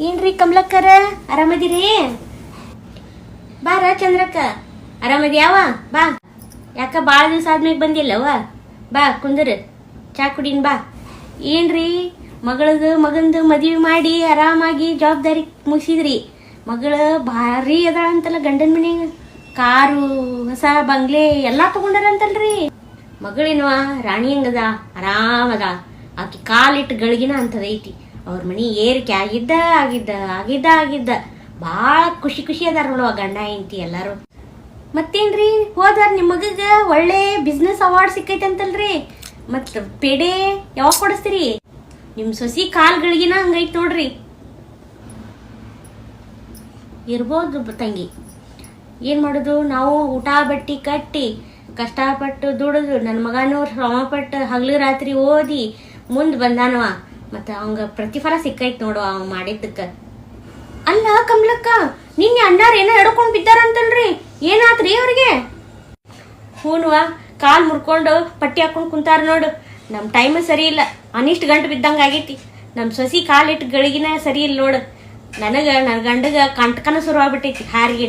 ಏನ್ರಿ ಕಮಲಕ್ಕರ? ಆರಾಮದಿರಿ? ಬಾರ ಚಂದ್ರಕ್ಕ. ಆರಾಮದ್ಯಾವ? ಬಾ. ಯಾಕ ಭಾಳ ದಿವಸ ಆದ್ಮೇಲೆ ಬಂದಿಲ್ಲವ ಬಾ, ಕುಂದರ್. ಚಾ ಕುಡೀನ್ ಬಾ. ಏನ್ರಿ? ಮಗಳದು, ಮಗಂದು ಮದುವೆ ಮಾಡಿ ಆರಾಮಾಗಿ ಜವಾಬ್ದಾರಿ ಮುಗಿಸಿದ್ರಿ. ಮಗಳ ಭಾರಿ ಅದಾಳ ಅಂತಲ್ಲ ಗಂಡನ ಮನೆ ಕಾರು, ಹೊಸ ಬಂಗ್ಲೆ ಎಲ್ಲಾ ತಗೊಂಡಾರಂತಲ್ರಿ. ಮಗಳೇನವ, ರಾಣಿ ಹಂಗದ? ಆರಾಮದ. ಆಕಿ ಕಾಲಿಟ್ಟು ಗಳಿಗಿನ ಅಂತದೈತಿ ಅವ್ರ ಮನಿ ಏರಿಕೆ ಆಗಿದ್ದ ಆಗಿದ್ದ ಆಗಿದ್ದ ಆಗಿದ್ದ. ಭಾಳ ಖುಷಿ ಖುಷಿ ಅದಾರ ನೋಡುವ ಗಂಡ, ಹೆಂಡತಿ ಎಲ್ಲಾರು. ಮತ್ತೇನ್ರಿ? ಹೋದಾರ ನಿಮ್ಮ ಮಗಗ ಒಳ್ಳೆ ಬಿಸ್ನೆಸ್ ಅವಾರ್ಡ್ ಸಿಕ್ಕೈತೆ ಅಂತಲ್ರಿ ಮತ್ ಪೇಡೆ ಯಾವಾಗ ಕೊಡಿಸ್ತೀರಿ? ನಿಮ್ ಸೊಸಿ ಕಾಲ್ಗಳಿಗಿನ ಹಂಗೈತ್ ನೋಡ್ರಿ. ಇರ್ಬೋದು ತಂಗಿ. ಏನ್ ಮಾಡೋದು? ನಾವು ಊಟ, ಬಟ್ಟಿ ಕಟ್ಟಿ, ಕಷ್ಟಪಟ್ಟು ದುಡಿದು ನನ್ನ ಮಗನೂ ಶ್ರಮಪಟ್ಟು ಹಗಲು ರಾತ್ರಿ ಓದಿ, ಮುಂದ್ ಬಂದಾನವ. ಮತ್ತ ಅವಂಗ ಪ್ರತಿಫಲ ಸಿಕ್ಕೈತ್ ನೋಡು ಅವ ಮಾಡಿದ್ದಕ್ಕ. ಅಲ್ಲ ಕಮಲಕ್ಕ, ನಿನ್ನೆ ಅಣ್ಣಾರ್ ಏನೋ ಎಡ್ಕೊಂಡ್ ಬಿದ್ದಾರಂತಲ್ರಿ? ಏನಾತ್ರಿ ಅವ್ರಿಗೆ? ಹೂನ್ವಾ, ಕಾಲ್ ಮುರ್ಕೊಂಡು ಪಟ್ಟಿ ಹಾಕೊಂಡ್ ಕುಂತಾರ ನೋಡು. ನಮ್ ಟೈಮ್ ಸರಿ ಇಲ್ಲ, ಅನಿಷ್ಟ್ ಗಂಟು ಬಿದ್ದಂಗ ಆಗೈತಿ. ನಮ್ ಸೊಸಿ ಕಾಲಿಟ್ಟು ಗಳಿಗಿನ ಸರಿ ಇಲ್ಲ ನೋಡು. ನನಗ ನನ್ನ ಗಂಡಗ ಕಂಟಕನ ಶುರು ಆಗ್ಬಿಟ್ಟೈತಿ, ಹಾರಿಗೆ